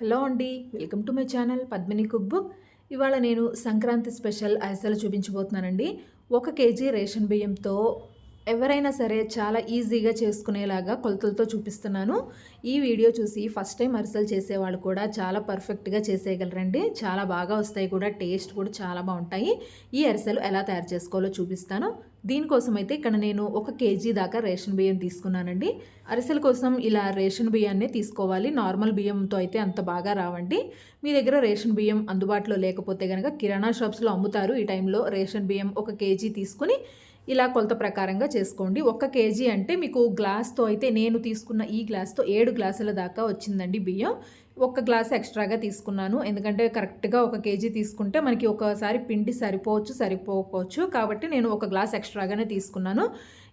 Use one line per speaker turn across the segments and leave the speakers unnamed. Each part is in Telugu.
హలో అండి welcome to my channel Padmini cook book. ఇవాళ నేను సంక్రాంతి స్పెషల్ అరిసెలు చూపించబోతున్నానండి. ఒక కేజీ రేషన్ బియ్యంతో ఎవరైనా సరే చాలా ఈజీగా చేసుకునేలాగా కొలతలతో చూపిస్తున్నాను. ఈ వీడియో చూసి ఫస్ట్ టైం అరిసెలు చేసేవాళ్ళు కూడా చాలా పర్ఫెక్ట్గా చేసేయగలరండి. చాలా బాగా వస్తాయి కూడా టేస్ట్ కూడా చాలా బాగుంటాయి. ఈ అరిసెలు ఎలా తయారు చేసుకోవాలో చూపిస్తాను. దీనికోసం అయితే ఇక్కడ నేను ఒక కేజీ దాకా రేషన్ బియ్యం తీసుకున్నానండి. అరిసెల కోసం ఇలా రేషన్ బియ్యాన్నే తీసుకోవాలి. నార్మల్ బియ్యంతో అయితే అంత బాగా రావండి. మీ దగ్గర రేషన్ బియ్యం అందుబాటులో లేకపోతే కనుక కిరాణా షాప్స్లో అమ్ముతారు. ఈ టైంలో రేషన్ బియ్యం ఒక కేజీ తీసుకుని ఇలా కొలత ప్రకారంగా చేసుకోండి. ఒక్క కేజీ అంటే మీకు గ్లాస్తో అయితే నేను తీసుకున్న ఈ గ్లాస్తో ఏడు గ్లాసుల దాకా వచ్చిందండి బియ్యం. ఒక్క గ్లాస్ ఎక్స్ట్రాగా తీసుకున్నాను. ఎందుకంటే కరెక్ట్గా ఒక కేజీ తీసుకుంటే మనకి ఒకసారి పిండి సరిపోవచ్చు సరిపోకపోవచ్చు. కాబట్టి నేను ఒక గ్లాస్ ఎక్స్ట్రాగానే తీసుకున్నాను.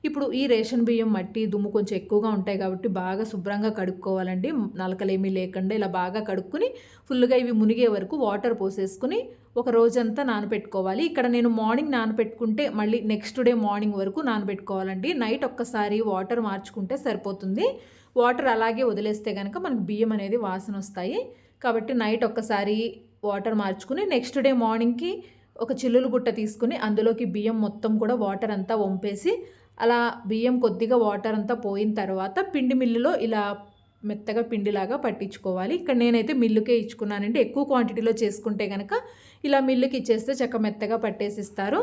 ఇప్పుడు ఈ రేషన్ బియ్యం మట్టి దుమ్ము కొంచెం ఎక్కువగా ఉంటాయి కాబట్టి బాగా శుభ్రంగా కడుక్కోవాలండి. నలకలేమీ లేకుండా ఇలా బాగా కడుక్కుని ఫుల్గా ఇవి మునిగే వరకు వాటర్ పోసేసుకుని ఒక రోజంతా నానబెట్టుకోవాలి ఇక్కడ నేను మార్నింగ్ నానబెట్టుకుంటే మళ్ళీ నెక్స్ట్ డే మార్నింగ్ వరకు నానబెట్టుకోవాలండి. నైట్ ఒక్కసారి వాటర్ మార్చుకుంటే సరిపోతుంది. వాటర్ అలాగే వదిలేస్తే కనుక మనకు బియ్యం అనేది వాసన వస్తాయి. కాబట్టి నైట్ ఒక్కసారి వాటర్ మార్చుకుని నెక్స్ట్ డే మార్నింగ్కి ఒక చిల్లులు గుట్ట తీసుకుని అందులోకి బియ్యం మొత్తం కూడా వాటర్ అంతా వంపేసి అలా బియ్యం కొద్దిగా వాటర్ అంతా పోయిన తర్వాత పిండి మిల్లులో ఇలా మెత్తగా పిండిలాగా పట్టించుకోవాలి. ఇక్కడ నేనైతే మిల్లుకే ఇచ్చుకున్నానండి. ఎక్కువ క్వాంటిటీలో చేసుకుంటే కనుక ఇలా మిల్లుకి ఇచ్చేస్తే చక్క మెత్తగా పట్టేసిస్తారు.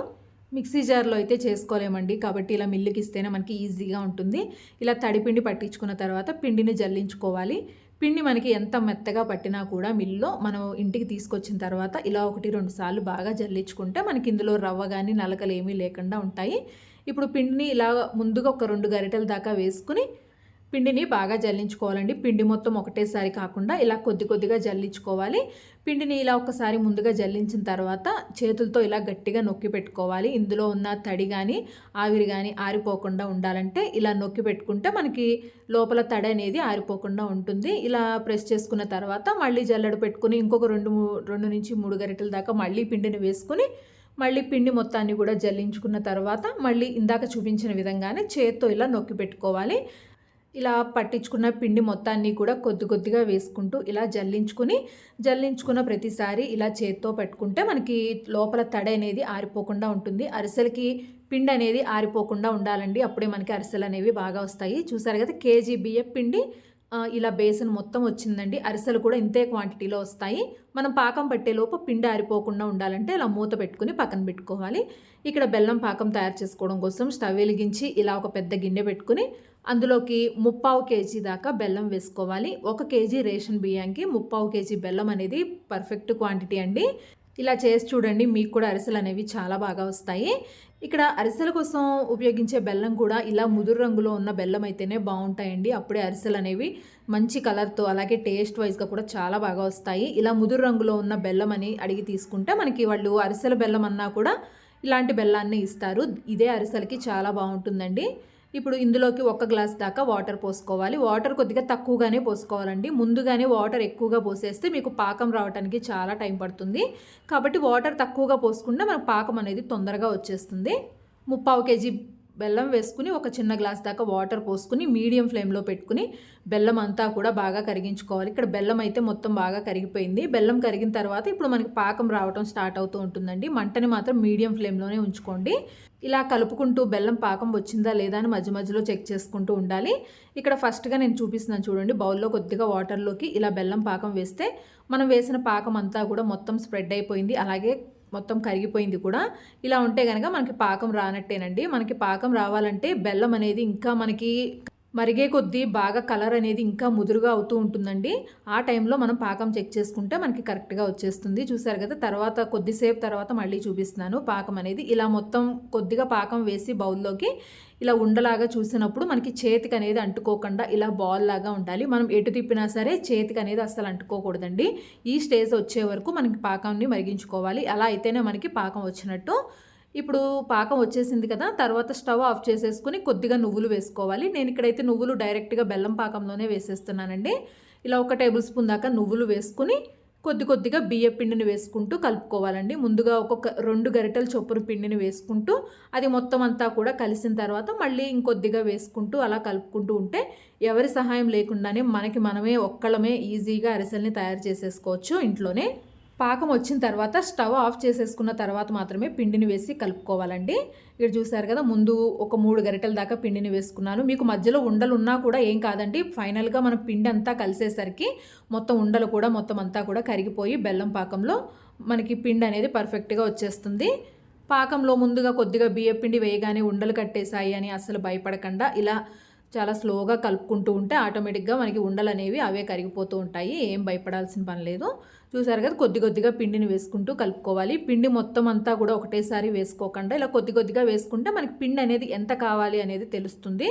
మిక్సీ జార్లో అయితే చేసుకోలేమండి. కాబట్టి ఇలా మిల్లుకి ఇస్తేనే మనకి ఈజీగా ఉంటుంది. ఇలా తడిపిండి పట్టించుకున్న తర్వాత పిండిని జల్లించుకోవాలి. పిండి మనకి ఎంత మెత్తగా పట్టినా కూడా మిల్లులో మనం ఇంటికి తీసుకొచ్చిన తర్వాత ఇలా ఒకటి రెండు సార్లు బాగా జల్లించుకుంటే మనకి ఇందులో రవ్వ కానీ నలకలు ఏమీ లేకుండా ఉంటాయి. ఇప్పుడు పిండిని ఇలా ముందుగా ఒక రెండు గరిటెల దాకా వేసుకుని పిండిని బాగా జల్లించుకోవాలండి. పిండి మొత్తం ఒకటేసారి కాకుండా ఇలా కొద్ది కొద్దిగా జల్లించుకోవాలి. పిండిని ఇలా ఒకసారి ముందుగా జల్లించిన తర్వాత చేతులతో ఇలా గట్టిగా నొక్కి పెట్టుకోవాలి. ఇందులో ఉన్న తడి కానీ ఆవిరి కానీ ఆరిపోకుండా ఉండాలంటే ఇలా నొక్కి పెట్టుకుంటే మనకి లోపల తడి అనేది ఆరిపోకుండా ఉంటుంది. ఇలా ప్రెస్ చేసుకున్న తర్వాత మళ్ళీ జల్లెడ పెట్టుకుని ఇంకొక రెండు రెండు నుంచి మూడు గరిటెల దాకా మళ్ళీ పిండిని వేసుకుని మళ్ళీ పిండి మొత్తాన్ని కూడా జల్లించుకున్న తర్వాత మళ్ళీ ఇందాక చూపించిన విధంగానే చేత్తో ఇలా నొక్కి పెట్టుకోవాలి. ఇలా పట్టించుకున్న పిండి మొత్తాన్ని కూడా కొద్ది కొద్దిగా వేసుకుంటూ ఇలా జల్లించుకుని జల్లించుకున్న ప్రతిసారి ఇలా చేత్తో పెట్టుకుంటే మనకి లోపల తడి అనేది ఆరిపోకుండా ఉంటుంది. అరిసెలకి పిండి అనేది ఆరిపోకుండా ఉండాలండి. అప్పుడే మనకి అరిసెలు అనేవి బాగా వస్తాయి. చూసారు కదా కేజీ బియ్యం పిండి ఇలా బేసన్ మొత్తం వచ్చిందండి. అరిసెలు కూడా ఇంతే క్వాంటిటీలో వస్తాయి. మనం పాకం పట్టేలోపు పిండి ఆరిపోకుండా ఉండాలంటే ఇలా మూత పెట్టుకుని పక్కన పెట్టుకోవాలి. ఇక్కడ బెల్లం పాకం తయారు చేసుకోవడం కోసం స్టవ్ వెలిగించి ఇలా ఒక పెద్ద గిన్నె పెట్టుకుని అందులోకి ముప్పావు కేజీ దాకా బెల్లం వేసుకోవాలి. ఒక కేజీ రేషన్ బియ్యానికి ముప్పావు కేజీ బెల్లం అనేది పర్ఫెక్ట్ క్వాంటిటీ అండి. ఇలా చేసి చూడండి మీకు కూడా అరిసెలు అనేవి చాలా బాగా వస్తాయి. ఇక్కడ అరిసెల కోసం ఉపయోగించే బెల్లం కూడా ఇలా ముదురు రంగులో ఉన్న బెల్లం అయితేనే బాగుంటాయండి. అప్పుడే అరిసెలు అనేవి మంచి కలర్తో అలాగే టేస్ట్ వైజ్గా కూడా చాలా బాగా వస్తాయి. ఇలా ముదురు రంగులో ఉన్న బెల్లం అని అడిగి తీసుకుంటే మనకి వాళ్ళు అరిసెల బెల్లం అన్నా కూడా ఇలాంటి బెల్లాన్ని ఇస్తారు. ఇదే అరిసెలకి చాలా బాగుంటుందండి. ఇప్పుడు ఇందులోకి ఒక గ్లాస్ దాకా వాటర్ పోసుకోవాలి. వాటర్ కొద్దిగా తక్కువగానే పోసుకోవాలండి. ముందుగానే వాటర్ ఎక్కువగా పోసేస్తే మీకు పాకం రావడానికి చాలా టైం పడుతుంది. కాబట్టి వాటర్ తక్కువగా పోసుకుంటే మనకు పాకం అనేది తొందరగా వచ్చేస్తుంది. ముప్పావు కేజీ బెల్లం వేసుకుని ఒక చిన్న గ్లాస్ దాకా వాటర్ పోసుకుని మీడియం ఫ్లేమ్లో పెట్టుకుని బెల్లం అంతా కూడా బాగా కరిగించుకోవాలి. ఇక్కడ బెల్లం అయితే మొత్తం బాగా కరిగిపోయింది. బెల్లం కరిగిన తర్వాత ఇప్పుడు మనకి పాకం రావడం స్టార్ట్ అవుతూ ఉంటుందండి. మంటని మాత్రం మీడియం ఫ్లేమ్లోనే ఉంచుకోండి. ఇలా కలుపుకుంటూ బెల్లం పాకం వచ్చిందా లేదా అని మధ్య మధ్యలో చెక్ చేసుకుంటూ ఉండాలి. ఇక్కడ ఫస్ట్గా నేను చూపిస్తున్నాను చూడండి. బౌల్లో కొద్దిగా వాటర్లోకి ఇలా బెల్లం పాకం వేస్తే మనం వేసిన పాకం అంతా కూడా మొత్తం స్ప్రెడ్ అయిపోయింది. అలాగే మొత్తం కరిగిపోయింది కూడా. ఇలా ఉంటే కనుక మనకి పాకం రానట్టేనండి. మనకి పాకం రావాలంటే బెల్లం అనేది ఇంకా మనకి మరిగే కొద్దీ బాగా కలర్ అనేది ఇంకా ముదురుగా అవుతూ ఉంటుందండి. ఆ టైంలో మనం పాకం చెక్ చేసుకుంటే మనకి కరెక్ట్గా వచ్చేస్తుంది. చూసారు కదా తర్వాత కొద్దిసేపు తర్వాత మళ్ళీ చూపిస్తున్నాను పాకం అనేది. ఇలా మొత్తం కొద్దిగా పాకం వేసి బౌల్లోకి ఇలా ఉండలాగా చూసినప్పుడు మనకి చేతికి అనేది అంటుకోకుండా ఇలా బాల్ లాగా ఉండాలి. మనం ఎటు తిప్పినా సరే చేతికి అనేది అస్సలు అంటుకోకూడదండి. ఈ స్టేజ్ వచ్చే వరకు మనకి పాకాన్ని మరిగించుకోవాలి. అలా అయితేనే మనకి పాకం వచ్చినట్టు ఇప్పుడు పాకం వచ్చేసింది కదా తర్వాత స్టవ్ ఆఫ్ చేసేసుకుని కొద్దిగా నువ్వులు వేసుకోవాలి. నేను ఇక్కడైతే నువ్వులు డైరెక్ట్గా బెల్లం పాకంలోనే వేసేస్తున్నానండి. ఇలా ఒక టేబుల్ స్పూన్ దాకా నువ్వులు వేసుకుని కొద్ది కొద్దిగా బియ్య పిండిని వేసుకుంటూ కలుపుకోవాలండి. ముందుగా ఒక్కొక్క రెండు గరిటెల చొప్పున పిండిని వేసుకుంటూ అది మొత్తం అంతా కూడా కలిసిన తర్వాత మళ్ళీ ఇంకొద్దిగా వేసుకుంటూ అలా కలుపుకుంటూ ఉంటే ఎవరి సహాయం లేకుండానే మనకి మనమే ఒక్కళ్ళమే ఈజీగా అరిసెల్ని తయారు చేసేసుకోవచ్చు ఇంట్లోనే. పాకం వచ్చిన తర్వాత స్టవ్ ఆఫ్ చేసేసుకున్న తర్వాత మాత్రమే పిండిని వేసి కలుపుకోవాలండి. ఇక్కడ చూసారు కదా ముందు ఒక మూడు గరిటెల దాకా పిండిని వేసుకున్నాను. మీకు మధ్యలో ఉండలు ఉన్నా కూడా ఏం కాదండి. ఫైనల్గా మనం పిండి అంతా కలిసేసరికి మొత్తం ఉండలు కూడా మొత్తం అంతా కూడా కరిగిపోయి బెల్లం పాకంలో మనకి పిండి అనేది పర్ఫెక్ట్గా వచ్చేస్తుంది. పాకంలో ముందుగా కొద్దిగా బియ్య పిండి వేయగానే ఉండలు కట్టేశాయి అని అసలు భయపడకుండా. ఇలా చాలా స్లోగా కలుపుకుంటూ ఉంటే ఆటోమేటిక్గా మనకి ఉండలు అనేవి అవే కరిగిపోతూ ఉంటాయి. ఏం భయపడాల్సిన పని లేదు. చూసారు కదా కొద్ది కొద్దిగా పిండిని వేసుకుంటూ కలుపుకోవాలి. పిండి మొత్తం అంతా కూడా ఒకటేసారి వేసుకోకుండా ఇలా కొద్ది కొద్దిగా వేసుకుంటే మనకి పిండి అనేది ఎంత కావాలి అనేది తెలుస్తుంది.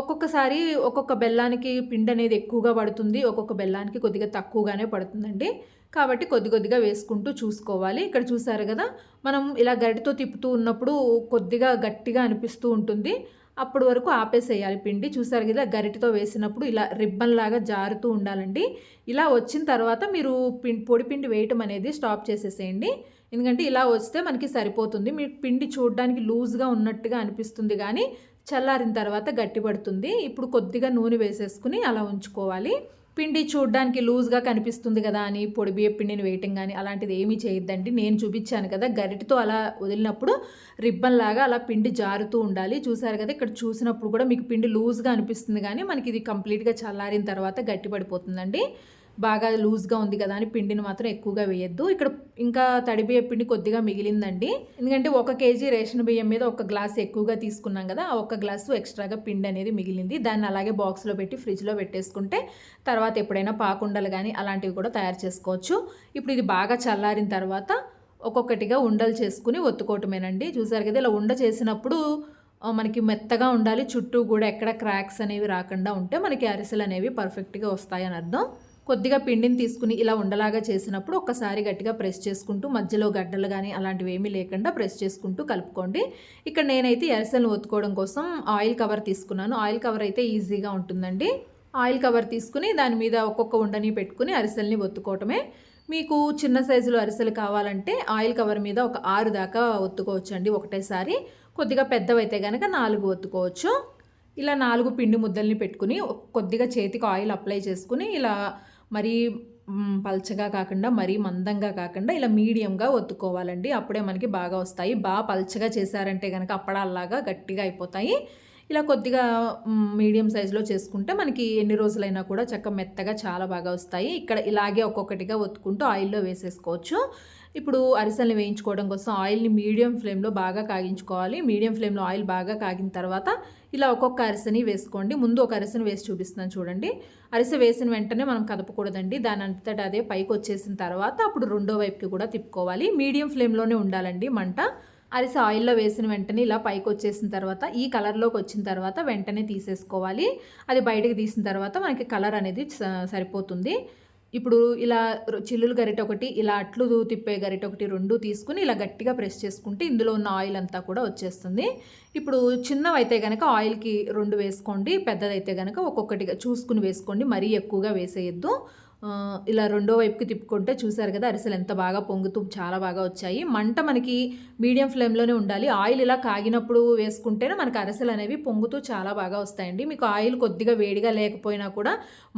ఒక్కొక్కసారి ఒక్కొక్క బెల్లానికి పిండి అనేది ఎక్కువగా పడుతుంది. ఒక్కొక్క బెల్లానికి కొద్దిగా తక్కువగానే పడుతుందండి. కాబట్టి కొద్ది కొద్దిగా వేసుకుంటూ చూసుకోవాలి. ఇక్కడ చూసారు కదా మనం ఇలా గడితో తిప్పుతూ ఉన్నప్పుడు కొద్దిగా గట్టిగా అనిపిస్తూ ఉంటుంది. అప్పటి వరకు ఆపేసేయాలి. పిండి చూసారు కదా గరిటితో వేసినప్పుడు ఇలా రిబ్బన్ లాగా జారుతూ ఉండాలండి. ఇలా వచ్చిన తర్వాత మీరు పిండి పొడి పిండి వేయటం అనేది స్టాప్ చేసేసేయండి. ఎందుకంటే ఇలా వస్తే మనకి సరిపోతుంది. మీ పిండి చూడడానికి లూజ్గా ఉన్నట్టుగా అనిపిస్తుంది కానీ చల్లారిన తర్వాత గట్టిపడుతుంది. ఇప్పుడు కొద్దిగా నూనె వేసేసుకుని అలా ఉంచుకోవాలి. పిండి చూడడానికి లూజ్గా కనిపిస్తుంది కదా అని పొడి బియ్య పిండిని వేయటం కానీ అలాంటిది ఏమీ చేయొద్దండి. నేను చూపించాను కదా గరిటితో అలా వదిలినప్పుడు రిబ్బన్ లాగా అలా పిండి జారుతూ ఉండాలి. చూసారు కదా ఇక్కడ చూసినప్పుడు కూడా మీకు పిండి లూజ్గా అనిపిస్తుంది కానీ మనకి ఇది కంప్లీట్గా చల్లారిన తర్వాత గట్టిపడిపోతుందండి. బాగా లూజ్గా ఉంది కదా అని పిండిని మాత్రం ఎక్కువగా వేయద్దు. ఇక్కడ ఇంకా తడి బియ్య పిండి కొద్దిగా మిగిలిందండి. ఎందుకంటే ఒక కేజీ రేషన్ బియ్యం మీద ఒక గ్లాస్ ఎక్కువగా తీసుకున్నాం కదా ఒక గ్లాసు ఎక్స్ట్రాగా పిండి అనేది మిగిలింది. దాన్ని అలాగే బాక్స్లో పెట్టి ఫ్రిడ్జ్లో పెట్టేసుకుంటే తర్వాత ఎప్పుడైనా పాకుండలు కానీ అలాంటివి కూడా తయారు చేసుకోవచ్చు. ఇప్పుడు ఇది బాగా చల్లారిన తర్వాత ఒక్కొక్కటిగా ఉండలు చేసుకుని ఒత్తుకోవటమేనండి. చూసారు కదా ఇలా ఉండ చేసినప్పుడు మనకి మెత్తగా ఉండాలి. చుట్టూ కూడా ఎక్కడ క్రాక్స్ అనేవి రాకుండా ఉంటే మనకి అరిసెలు అనేవి పర్ఫెక్ట్గా వస్తాయని అర్థం. కొద్దిగా పిండిని తీసుకుని ఇలా ఉండలాగా చేసినప్పుడు ఒక్కసారి గట్టిగా ప్రెస్ చేసుకుంటూ మధ్యలో గడ్డలు కానీ అలాంటివి ఏమీ లేకుండా ప్రెస్ చేసుకుంటూ కలుపుకోండి. ఇక్కడ నేనైతే ఎరసలను ఒత్తుకోవడం కోసం ఆయిల్ కవర్ తీసుకున్నాను. ఆయిల్ కవర్ అయితే ఈజీగా ఉంటుందండి. ఆయిల్ కవర్ తీసుకుని దాని మీద ఒక్కొక్క ఉండని పెట్టుకుని అరిసెల్ని ఒత్తుకోవటమే. మీకు చిన్న సైజులో అరిసెలు కావాలంటే ఆయిల్ కవర్ మీద ఒక ఆరు దాకా ఒత్తుకోవచ్చండి ఒకటేసారి. కొద్దిగా పెద్దవైతే కనుక నాలుగు ఒత్తుకోవచ్చు. ఇలా నాలుగు పిండి ముద్దల్ని పెట్టుకుని కొద్దిగా చేతికి ఆయిల్ అప్లై చేసుకుని ఇలా మరీ పల్చగా కాకుండా మరీ మందంగా కాకుండా ఇలా మీడియంగా ఒత్తుకోవాలండి. అప్పుడే మనకి బాగా వస్తాయి. బాగా పల్చగా చేశారంటే కనుక అప్పడాల్లాగా గట్టిగా అయిపోతాయి. ఇలా కొద్దిగా మీడియం సైజులో చేసుకుంటే మనకి ఎన్ని రోజులైనా కూడా చక్క మెత్తగా చాలా బాగా వస్తాయి. ఇక్కడ ఇలాగే ఒక్కొక్కటిగా ఒత్తుకుంటూ ఆయిల్లో వేసేసుకోవచ్చు. ఇప్పుడు అరిసెల్ని వేయించుకోవడం కోసం ఆయిల్ని మీడియం ఫ్లేమ్లో బాగా కాగించుకోవాలి. మీడియం ఫ్లేమ్లో ఆయిల్ బాగా కాగిన తర్వాత ఇలా ఒక్కొక్క అరిసెని వేసుకోండి. ముందు ఒక అరిసెని వేసి చూపిస్తున్నాను చూడండి. అరిసె వేసిన వెంటనే మనం కదపకూడదండి. దాని అంతటా అదే పైకి వచ్చేసిన తర్వాత అప్పుడు రెండో వైపుకి కూడా తిప్పుకోవాలి. మీడియం ఫ్లేమ్లోనే ఉండాలండి మంట. అరిసె ఆయిల్లో వేసిన వెంటనే ఇలా పైకి వచ్చేసిన తర్వాత ఈ కలర్లోకి వచ్చిన తర్వాత వెంటనే తీసేసుకోవాలి. అది బయటకు తీసిన తర్వాత మనకి కలర్ అనేది సరిపోతుంది. ఇప్పుడు ఇలా చిల్లులు గరిట ఒకటి ఇలా అట్లు తిప్పే గరిట ఒకటి రెండు తీసుకుని ఇలా గట్టిగా ప్రెస్ చేసుకుంటే ఇందులో ఉన్న ఆయిల్ అంతా కూడా వచ్చేస్తుంది. ఇప్పుడు చిన్నవైతే కనుక ఆయిల్కి రెండు వేసుకోండి పెద్దదైతే కనుక ఒక్కొక్కటిగా చూసుకుని వేసుకోండి మరీ ఎక్కువగా వేసేయద్దు. ఇలా రెండో వైపుకి తిప్పుకుంటే చూసారు కదా అరిసెలు ఎంత బాగా పొంగుతూ చాలా బాగా వచ్చాయి. మంట మనకి మీడియం ఫ్లేమ్లోనే ఉండాలి. ఆయిల్ ఇలా కాగినప్పుడు వేసుకుంటేనే మనకి అరిసెలు అనేవి పొంగుతూ చాలా బాగా వస్తాయండి. మీకు ఆయిల్ కొద్దిగా వేడిగా లేకపోయినా కూడా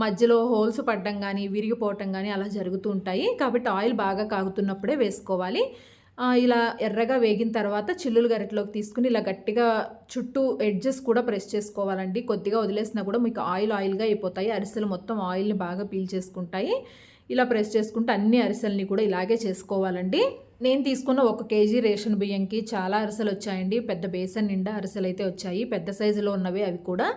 మధ్యలో హోల్స్ పడడం కానీ విరిగిపోవటం కానీ అలా జరుగుతూ ఉంటాయి. కాబట్టి ఆయిల్ బాగా కాగుతున్నప్పుడే వేసుకోవాలి. ఇలా ఎర్రగా వేగిన తర్వాత చిల్లులు గరిటలోకి తీసుకుని ఇలా గట్టిగా చుట్టూ ఎడ్జెస్ కూడా ప్రెస్ చేసుకోవాలండి. కొద్దిగా వదిలేసినా కూడా మీకు ఆయిల్ ఆయిల్గా అయిపోతాయి. అరిసెలు మొత్తం ఆయిల్ని బాగా పీల్చేసుకుంటాయి ఇలా ప్రెస్ చేసుకుంటే అన్ని అరిసెల్ని కూడా ఇలాగే చేసుకోవాలండి. నేను తీసుకున్న ఒక కేజీ రేషన్ బియ్యంకి చాలా అరిసెలు వచ్చాయండి. పెద్ద బేసన్ నిండా అరిసెలు అయితే వచ్చాయి. పెద్ద సైజులో ఉన్నవి అవి కూడా.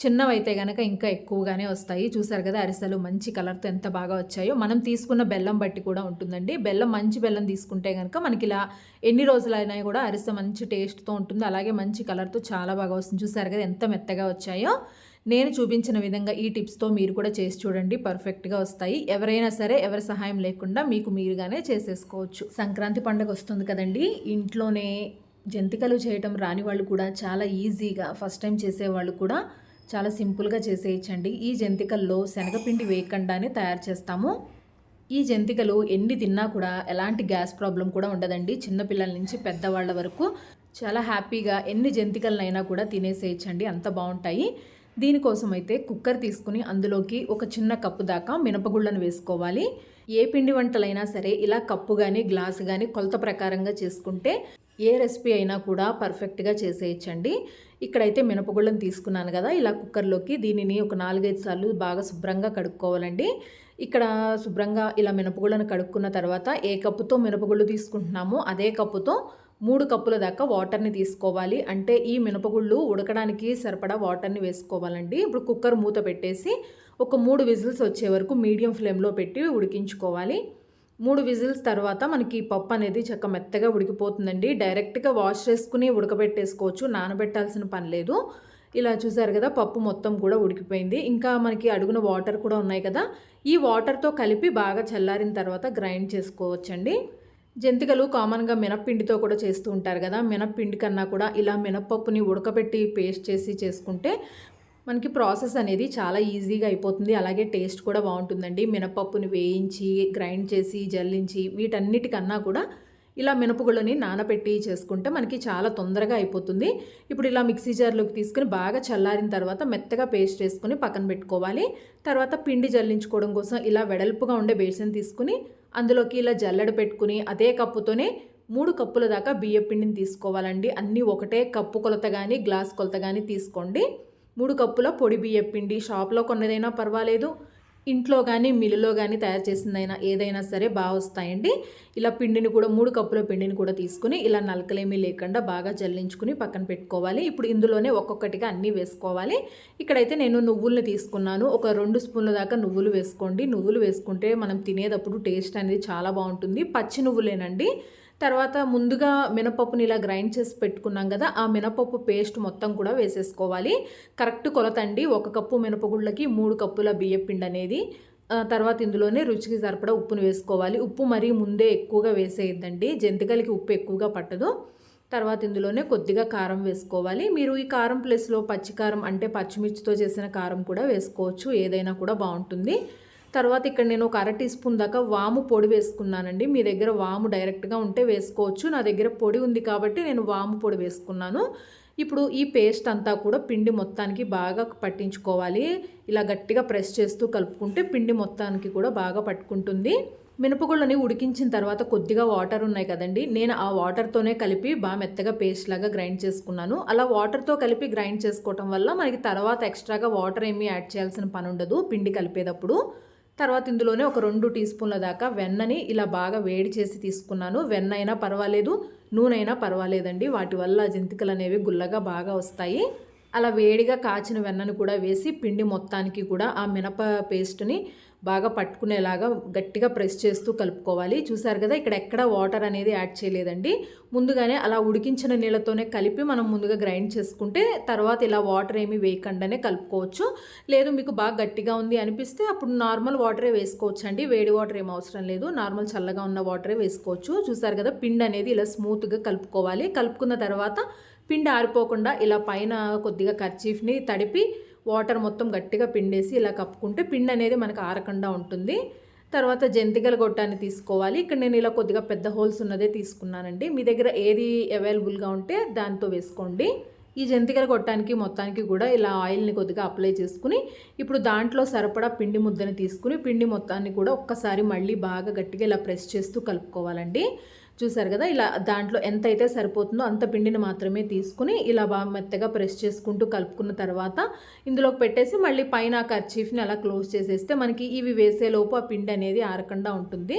చిన్నవైతే కనుక ఇంకా ఎక్కువగానే వస్తాయి. చూసారు కదా అరిసెలు మంచి కలర్తో ఎంత బాగా వచ్చాయో. మనం తీసుకున్న బెల్లం బట్టి కూడా ఉంటుందండి. బెల్లం మంచి బెల్లం తీసుకుంటే కనుక మనకి ఇలా ఎన్ని రోజులైనా కూడా అరిసె మంచి టేస్ట్తో ఉంటుంది. అలాగే మంచి కలర్తో చాలా బాగా వస్తుంది. చూసారు కదా ఎంత మెత్తగా వచ్చాయో. నేను చూపించిన విధంగా ఈ టిప్స్తో మీరు కూడా చేసి చూడండి. పర్ఫెక్ట్గా వస్తాయి. ఎవరైనా సరే ఎవరి సహాయం లేకుండా మీకు మీరుగానే చేసేసుకోవచ్చు. సంక్రాంతి పండుగ వస్తుంది కదండి. ఇంట్లోనే జంతికలు చేయటం రాని వాళ్ళు కూడా చాలా ఈజీగా ఫస్ట్ టైం చేసేవాళ్ళు కూడా చాలా సింపుల్గా చేసేయచ్చండి. ఈ జంతికల్లో శనగపిండి వేయకుండానే తయారు చేస్తాము. ఈ జంతికలు ఎన్ని తిన్నా కూడా ఎలాంటి గ్యాస్ ప్రాబ్లం కూడా ఉండదండి. చిన్నపిల్లల నుంచి పెద్దవాళ్ళ వరకు చాలా హ్యాపీగా ఎన్ని జంతికలనైనా కూడా తినేసేయచ్చండి. అంత బాగుంటాయి. దీనికోసం అయితే కుక్కర్ తీసుకుని అందులోకి ఒక చిన్న కప్పు దాకా మినపగుళ్ళను వేసుకోవాలి. ఏ పిండి వంటలైనా సరే ఇలా కప్పు కానీ గ్లాసు కానీ కొలత ప్రకారంగా చేసుకుంటే ఏ రెసిపీ అయినా కూడా పర్ఫెక్ట్గా చేసేయచ్చండి. ఇక్కడైతే మినపగుళ్ళను తీసుకున్నాను కదా ఇలా కుక్కర్లోకి దీనిని ఒక నాలుగైదు సార్లు బాగా శుభ్రంగా కడుక్కోవాలండి. ఇక్కడ శుభ్రంగా ఇలా మినపగుళ్ళను కడుక్కున్న తర్వాత ఏ కప్పుతో మినపగుళ్ళు తీసుకుంటున్నామో అదే కప్పుతో మూడు కప్పుల దాకా వాటర్ని తీసుకోవాలి. అంటే ఈ మినపగుళ్ళు ఉడకడానికి సరిపడా వాటర్ని వేసుకోవాలండి. ఇప్పుడు కుక్కర్ మూత పెట్టేసి ఒక మూడు విజిల్స్ వచ్చే వరకు మీడియం ఫ్లేమ్లో పెట్టి ఉడికించుకోవాలి. మూడు విజిల్స్ తర్వాత మనకి పప్పు అనేది చక్క మెత్తగా ఉడికిపోతుందండి. డైరెక్ట్గా వాష్ చేసుకుని ఉడకబెట్టేసుకోవచ్చు నానబెట్టాల్సిన పని లేదు. ఇలా చూసారు కదా పప్పు మొత్తం కూడా ఉడికిపోయింది. ఇంకా మనకి అడుగున వాటర్ కూడా ఉన్నాయి కదా ఈ వాటర్తో కలిపి బాగా చల్లారిన తర్వాత గ్రైండ్ చేసుకోవచ్చండి. జంతికలు కామన్గా మినప్పిండితో కూడా చేస్తూ ఉంటారు కదా మినప్పిండి కన్నా కూడా ఇలా మినప్పప్పుని ఉడకబెట్టి పేస్ట్ చేసి చేసుకుంటే మనకి ప్రాసెస్ అనేది చాలా ఈజీగా అయిపోతుంది. అలాగే టేస్ట్ కూడా బాగుంటుందండి. మినపప్పుని వేయించి గ్రైండ్ చేసి జల్లించి వీటన్నిటికన్నా కూడా ఇలా మినపగుళ్ళని నానబెట్టి చేసుకుంటే మనకి చాలా తొందరగా అయిపోతుంది. ఇప్పుడు ఇలా మిక్సీ జార్లోకి తీసుకుని బాగా చల్లారిన తర్వాత మెత్తగా పేస్ట్ చేసుకుని పక్కన పెట్టుకోవాలి. తర్వాత పిండి జల్లించుకోవడం కోసం ఇలా వెడల్పుగా ఉండే బేసన్ తీసుకుని అందులోకి ఇలా జల్లెడ పెట్టుకుని అదే కప్పుతోనే మూడు కప్పుల దాకా బియ్య పిండిని తీసుకోవాలండి. అన్నీ ఒకటే కప్పు కొలత కానీ గ్లాస్ కొలత కానీ తీసుకోండి. మూడు కప్పుల పొడి బియ్యం పిండి. షాప్లో కొన్నదైనా పర్వాలేదు. ఇంట్లో కానీ మిల్లులో కానీ తయారు చేసిందైనా ఏదైనా సరే బాగా వస్తాయండి. ఇలా పిండిని కూడా మూడు కప్పుల పిండిని కూడా తీసుకుని ఇలా నలకలేమీ లేకుండా బాగా జల్లించుకుని పక్కన పెట్టుకోవాలి. ఇప్పుడు ఇందులోనే ఒక్కొక్కటిగా అన్నీ వేసుకోవాలి. ఇక్కడైతే నేను నువ్వుల్ని తీసుకున్నాను. ఒక రెండు స్పూన్ల దాకా నువ్వులు వేసుకోండి. నువ్వులు వేసుకుంటే మనం తినేటప్పుడు టేస్ట్ అనేది చాలా బాగుంటుంది. పచ్చి నువ్వులేనండి. తర్వాత ముందుగా మినపప్పుని ఇలా గ్రైండ్ చేసి పెట్టుకున్నాం కదా ఆ మినపప్పు పేస్ట్ మొత్తం కూడా వేసేసుకోవాలి. కరెక్ట్ కొలతండి ఒక కప్పు మినపగుళ్ళకి మూడు కప్పుల బియ్యపిండి అనేది. తర్వాత ఇందులోనే రుచికి సరిపడా ఉప్పును వేసుకోవాలి. ఉప్పు మరీ ముందే ఎక్కువగా వేసేయద్దండి జంతికలకి ఉప్పు ఎక్కువగా పట్టదు. తర్వాత ఇందులోనే కొద్దిగా కారం వేసుకోవాలి. మీరు ఈ కారం ప్లేస్లో పచ్చికారం అంటే పచ్చిమిర్చితో చేసిన కారం కూడా వేసుకోవచ్చు ఏదైనా కూడా బాగుంటుంది. తర్వాత ఇక్కడ నేను ఒక అర టీ స్పూన్ దాకా వాము పొడి వేసుకున్నానండి. మీ దగ్గర వాము డైరెక్ట్గా ఉంటే వేసుకోవచ్చు. నా దగ్గర పొడి ఉంది కాబట్టి నేను వాము పొడి వేసుకున్నాను. ఇప్పుడు ఈ పేస్ట్ అంతా కూడా పిండి మొత్తానికి బాగా పట్టించుకోవాలి. ఇలా గట్టిగా ప్రెస్ చేస్తూ కలుపుకుంటే పిండి మొత్తానికి కూడా బాగా పట్టుకుంటుంది. మినపగుళ్ళని ఉడికించిన తర్వాత కొద్దిగా వాటర్ ఉన్నాయి కదండి. నేను ఆ వాటర్తోనే కలిపి బాగా మెత్తగా పేస్ట్ లాగా గ్రైండ్ చేసుకున్నాను. అలా వాటర్తో కలిపి గ్రైండ్ చేసుకోవటం వల్ల మనకి తర్వాత ఎక్స్ట్రాగా వాటర్ ఏమీ యాడ్ చేయాల్సిన పని ఉండదు పిండి కలిపేటప్పుడు. తర్వాత ఇందులోనే ఒక రెండు టీ స్పూన్ల దాకా వెన్నని ఇలా బాగా వేడి చేసి తీసుకున్నాను. వెన్న అయినా పర్వాలేదు నూనె అయినా పర్వాలేదండి. వాటి వల్ల జంతికలు అనేవి గుల్లగా బాగా వస్తాయి. అలా వేడిగా కాచిన వెన్నను కూడా వేసి పిండి మొత్తానికి కూడా ఆ మినప పేస్ట్ని బాగా పట్టుకునేలాగా గట్టిగా ప్రెస్ చేస్తూ కలుపుకోవాలి. చూసారు కదా ఇక్కడ ఎక్కడ వాటర్ అనేది యాడ్ చేయలేదండి. ముందుగానే అలా ఉడికించిన నీళ్ళతోనే కలిపి మనం ముందుగా గ్రైండ్ చేసుకుంటే తర్వాత ఇలా వాటర్ ఏమి వేయకుండానే కలుపుకోవచ్చు. లేదు మీకు బాగా గట్టిగా ఉంది అనిపిస్తే అప్పుడు నార్మల్ వాటరే వేసుకోవచ్చు అండి వేడి వాటర్ ఏం అవసరం లేదు. నార్మల్ చల్లగా ఉన్న వాటరే వేసుకోవచ్చు. చూసారు కదా పిండి అనేది ఇలా స్మూత్గా కలుపుకోవాలి. కలుపుకున్న తర్వాత పిండి ఆరిపోకుండా ఇలా పైన కొద్దిగా కర్చీఫ్ని తడిపి వాటర్ మొత్తం గట్టిగా పిండేసి ఇలా కప్పుకుంటే పిండి అనేది మనకు ఆరకుండా ఉంటుంది. తర్వాత జంతికల గొట్టాన్ని తీసుకోవాలి. ఇక్కడ నేను ఇలా కొద్దిగా పెద్ద హోల్స్ ఉన్నదే తీసుకున్నానండి. మీ దగ్గర ఏది అవైలబుల్గా ఉంటే దాంతో వేసుకోండి. ఈ జంతికల కొట్టడానికి మొత్తానికి కూడా ఇలా ఆయిల్ని కొద్దిగా అప్లై చేసుకుని ఇప్పుడు దాంట్లో సరిపడా పిండి ముద్దని తీసుకుని పిండి మొత్తాన్ని కూడా ఒక్కసారి మళ్ళీ బాగా గట్టిగా ఇలా ప్రెస్ చేస్తూ కలుపుకోవాలండి. చూసారు కదా ఇలా దాంట్లో ఎంత అయితే సరిపోతుందో అంత పిండిని మాత్రమే తీసుకుని ఇలా బాగా మెత్తగా ప్రెస్ చేసుకుంటూ కలుపుకున్న తర్వాత ఇందులోకి పెట్టేసి మళ్ళీ పైన కర్చీఫ్ని అలా క్లోజ్ చేసేస్తే మనకి ఇవి వేసేలోపు ఆ పిండి అనేది ఆరకుండా ఉంటుంది.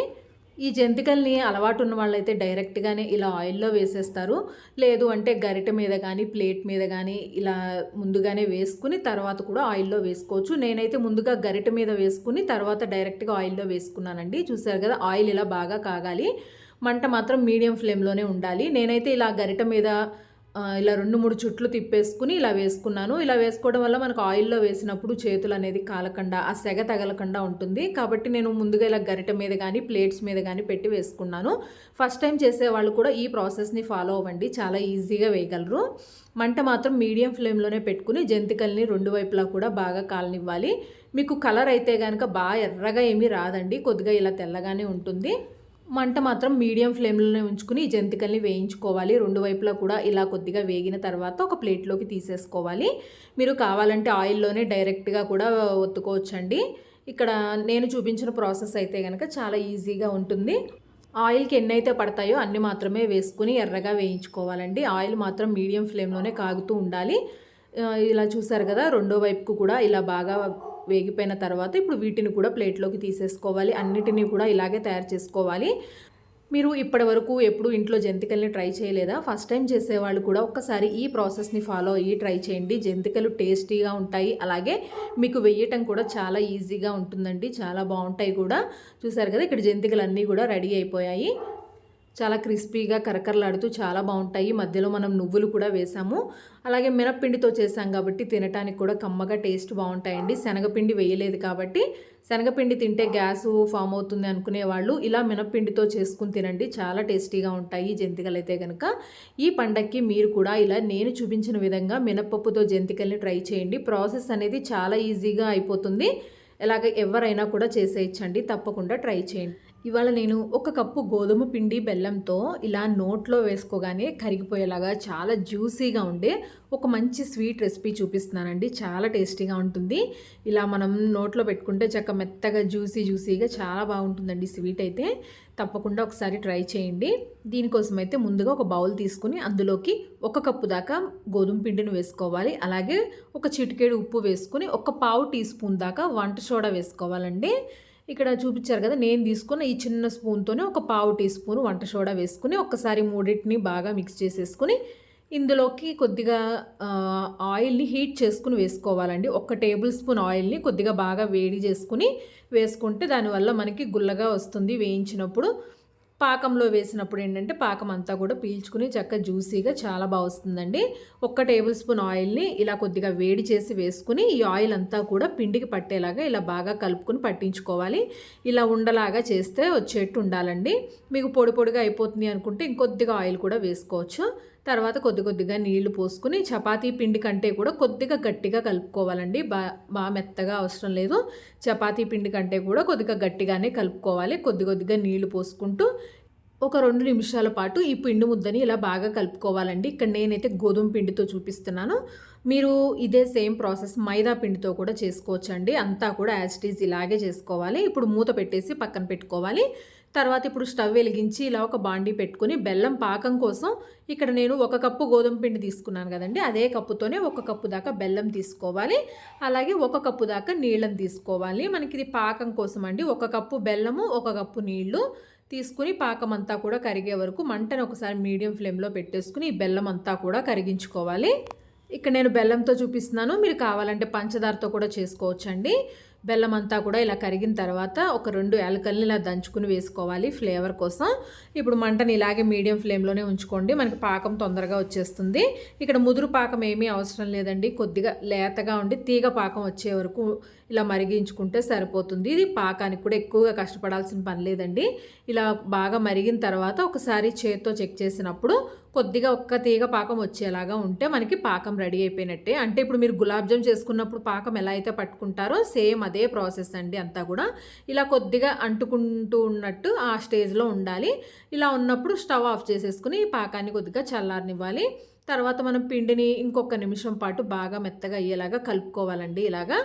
ఈ జంతికల్ని అలవాటు ఉన్న వాళ్ళైతే డైరెక్ట్గానే ఇలా ఆయిల్లో వేసేస్తారు. లేదు అంటే గరిటె మీద కానీ ప్లేట్ మీద కానీ ఇలా ముందుగానే వేసుకుని తర్వాత కూడా ఆయిల్లో వేసుకోవచ్చు. నేనైతే ముందుగా గరిటె మీద వేసుకుని తర్వాత డైరెక్ట్గా ఆయిల్లో వేసుకున్నానండి. చూసారు కదా ఆయిల్ ఇలా బాగా కాగాలి. మంట మాత్రం మీడియం ఫ్లేమ్లోనే ఉండాలి. నేనైతే ఇలా గరిట మీద ఇలా రెండు మూడు చుట్లు తిప్పేసుకుని ఇలా వేసుకున్నాను. ఇలా వేసుకోవడం వల్ల మనకు ఆయిల్లో వేసినప్పుడు చేతులు అనేది కాలకుండా ఆ సెగ తగలకుండా ఉంటుంది. కాబట్టి నేను ముందుగా ఇలా గరిట మీద కానీ ప్లేట్స్ మీద కానీ పెట్టి వేసుకున్నాను. ఫస్ట్ టైం చేసే వాళ్ళు కూడా ఈ ప్రాసెస్ని ఫాలో అవ్వండి. చాలా ఈజీగా వేయగలరు. మంట మాత్రం మీడియం ఫ్లేమ్లోనే పెట్టుకుని జంతికల్ని రెండు వైపులా కూడా బాగా కాలనివ్వాలి. మీకు కలర్ అయితే కనుక బాగా ఎర్రగా ఏమీ రాదండి. కొద్దిగా ఇలా తెల్లగానే ఉంటుంది. మంట మాత్రం మీడియం ఫ్లేమ్లోనే ఉంచుకుని ఈ జంతికల్ని వేయించుకోవాలి. రెండు వైపులా కూడా ఇలా కొద్దిగా వేగిన తర్వాత ఒక ప్లేట్లోకి తీసేసుకోవాలి. మీరు కావాలంటే ఆయిల్లోనే డైరెక్ట్గా కూడా ఒత్తుకోవచ్చండి. ఇక్కడ నేను చూపించిన ప్రాసెస్ అయితే కనుక చాలా ఈజీగా ఉంటుంది. ఆయిల్కి ఎన్ని అయితే పడతాయో అన్ని మాత్రమే వేసుకుని ఎర్రగా వేయించుకోవాలండి. ఆయిల్ మాత్రం మీడియం ఫ్లేమ్లోనే కాగుతూ ఉండాలి. ఇలా చూసారు కదా రెండో వైపుకు కూడా ఇలా బాగా వేగిపోయిన తర్వాత ఇప్పుడు వీటిని కూడా ప్లేట్లోకి తీసేసుకోవాలి. అన్నిటినీ కూడా ఇలాగే తయారు చేసుకోవాలి. మీరు ఇప్పటి వరకు ఎప్పుడు ఇంట్లో జంతికల్ని ట్రై చేయలేదా? ఫస్ట్ టైం చేసేవాళ్ళు కూడా ఒక్కసారి ఈ ప్రాసెస్ని ఫాలో అయ్యి ట్రై చేయండి. జంతికలు టేస్టీగా ఉంటాయి. అలాగే మీకు వేయటం కూడా చాలా ఈజీగా ఉంటుందండి. చాలా బాగుంటాయి కూడా. చూసారు కదా ఇక్కడ జంతికలు అన్నీ కూడా రెడీ అయిపోయాయి. చాలా క్రిస్పీగా కరకరలాడుతూ చాలా బాగుంటాయి. మధ్యలో మనం నువ్వులు కూడా వేసాము. అలాగే మినప్పిండితో చేసాం కాబట్టి తినటానికి కూడా కమ్మగా టేస్ట్ బాగుంటాయండి. శనగపిండి వేయలేదు కాబట్టి శనగపిండి తింటే గ్యాస్ ఫామ్ అవుతుంది అనుకునే వాళ్ళు ఇలా మినప్పిండితో చేసుకుని తినండి. చాలా టేస్టీగా ఉంటాయి జంతికలు అయితే కనుక ఈ పండక్కి మీరు కూడా ఇలా నేను చూపించిన విధంగా మినప్పప్పుతో జంతికల్ని ట్రై చేయండి. ప్రాసెస్ అనేది చాలా ఈజీగా అయిపోతుంది. ఇలాగ ఎవరైనా కూడా చేసేయచ్చండి. తప్పకుండా ట్రై చేయండి. ఇవాళ నేను ఒక కప్పు గోధుమ పిండి బెల్లంతో ఇలా నోట్లో వేసుకోగానే కరిగిపోయేలాగా చాలా జ్యూసీగా ఉండే ఒక మంచి స్వీట్ రెసిపీ చూపిస్తున్నానండి. చాలా టేస్టీగా ఉంటుంది. ఇలా మనం నోట్లో పెట్టుకుంటే చక్క మెత్తగా జ్యూసీ జ్యూసీగా చాలా బాగుంటుందండి స్వీట్ అయితే. తప్పకుండా ఒకసారి ట్రై చేయండి. దీనికోసం అయితే ముందుగా ఒక బౌల్ తీసుకుని అందులోకి ఒక కప్పు దాకా గోధుమ పిండిని వేసుకోవాలి. అలాగే ఒక చిటికేడు ఉప్పు వేసుకుని ఒక పావు టీ స్పూన్ దాకా వంట సోడా వేసుకోవాలండి. ఇక్కడ చూపించారు కదా నేను తీసుకున్న ఈ చిన్న స్పూన్తోనే ఒక పావు టీ స్పూన్ వంట సోడా వేసుకుని ఒక్కసారి మూడింటిని బాగా మిక్స్ చేసేసుకుని ఇందులోకి కొద్దిగా ఆయిల్ని హీట్ చేసుకుని వేసుకోవాలండి. ఒక టేబుల్ స్పూన్ ఆయిల్ని కొద్దిగా బాగా వేడి చేసుకుని వేసుకుంటే దానివల్ల మనకి గుల్లగా వస్తుంది వేయించినప్పుడు. పాకంలో వేసినప్పుడు ఏంటంటే పాకం అంతా కూడా పీల్చుకుని చక్క జ్యూసీగా చాలా బాగా వస్తుందండి. ఒక్క టేబుల్ స్పూన్ ఆయిల్ని ఇలా కొద్దిగా వేడి చేసి వేసుకుని ఈ ఆయిల్ అంతా కూడా పిండికి పట్టేలాగా ఇలా బాగా కలుపుకుని పట్టించుకోవాలి. ఇలా ఉండలాగా చేస్తే వచ్చేట్టు ఉండాలండి. మీకు పొడి పొడిగా అయిపోతుంది అనుకుంటే ఇంకొద్దిగా ఆయిల్ కూడా వేసుకోవచ్చు. తర్వాత కొద్ది కొద్దిగా నీళ్ళు పోసుకుని చపాతీ పిండి కంటే కూడా కొద్దిగా గట్టిగా కలుపుకోవాలండి. బా బాగా మెత్తగా అవసరం లేదు. చపాతీ పిండి కంటే కూడా కొద్దిగా గట్టిగానే కలుపుకోవాలి. కొద్ది కొద్దిగా నీళ్ళు పోసుకుంటూ ఒక రెండు నిమిషాల పాటు ఈ పిండి ముద్దని ఇలా బాగా కలుపుకోవాలండి. ఇక్కడ నేనైతే గోధుమ పిండితో చూపిస్తున్నాను. మీరు ఇదే సేమ్ ప్రాసెస్ మైదా పిండితో కూడా చేసుకోవచ్చండి. అంతా కూడా యాజిటీజ్ ఇలాగే చేసుకోవాలి. ఇప్పుడు మూత పెట్టేసి పక్కన పెట్టుకోవాలి. తర్వాత ఇప్పుడు స్టవ్ వెలిగించి ఇలా ఒక బాండీ పెట్టుకుని బెల్లం పాకం కోసం ఇక్కడ నేను ఒక కప్పు గోధుమ పిండి తీసుకున్నాను కదండి. అదే కప్పుతోనే ఒక కప్పు దాకా బెల్లం తీసుకోవాలి. అలాగే ఒక కప్పు దాకా నీళ్ళని తీసుకోవాలి. మనకి ఇది పాకం కోసం అండి. ఒక కప్పు బెల్లము ఒక కప్పు నీళ్ళు తీసుకుని పాకం అంతా కూడా కరిగే వరకు మంటను ఒకసారి మీడియం ఫ్లేమ్లో పెట్టేసుకుని ఈ బెల్లం అంతా కూడా కరిగించుకోవాలి. ఇక్కడ నేను బెల్లంతో చూపిస్తున్నాను. మీరు కావాలంటే పంచదారతో కూడా చేసుకోవచ్చండి. బెల్లం అంతా కూడా ఇలా కరిగిన తర్వాత ఒక రెండు యాలకల్ని ఇలా దంచుకుని వేసుకోవాలి ఫ్లేవర్ కోసం. ఇప్పుడు మంటని ఇలాగే మీడియం ఫ్లేమ్లోనే ఉంచుకోండి. మనకి పాకం తొందరగా వచ్చేస్తుంది. ఇక్కడ ముదురు పాకం ఏమీ అవసరం లేదండి. కొద్దిగా లేతగా ఉండి తీగ పాకం వచ్చే వరకు ఇలా మరిగించుకుంటే సరిపోతుంది. ఇది పాకానికి కూడా ఎక్కువగా కష్టపడాల్సిన పని లేదండి. ఇలా బాగా మరిగిన తర్వాత ఒకసారి చేత్తో చెక్ చేసినప్పుడు కొద్దిగా ఒక్క తీగ పాకం వచ్చేలాగా ఉంటే మనకి పాకం రెడీ అయిపోయినట్టే. అంటే ఇప్పుడు మీరు గులాబ్ జామ్ చేసుకున్నప్పుడు పాకం ఎలా అయితే పట్టుకుంటారో సేమ్ అదే ప్రాసెస్ అండి అంతా కూడా. ఇలా కొద్దిగా అంటుకుంటూ ఉన్నట్టు ఆ స్టేజ్లో ఉండాలి. ఇలా ఉన్నప్పుడు స్టవ్ ఆఫ్ చేసేసుకుని ఈ పాకాన్ని కొద్దిగా చల్లారనివ్వాలి. తర్వాత మనం పిండిని ఇంకొక నిమిషం పాటు బాగా మెత్తగా అయ్యేలాగా కలుపుకోవాలండి ఇలాగా.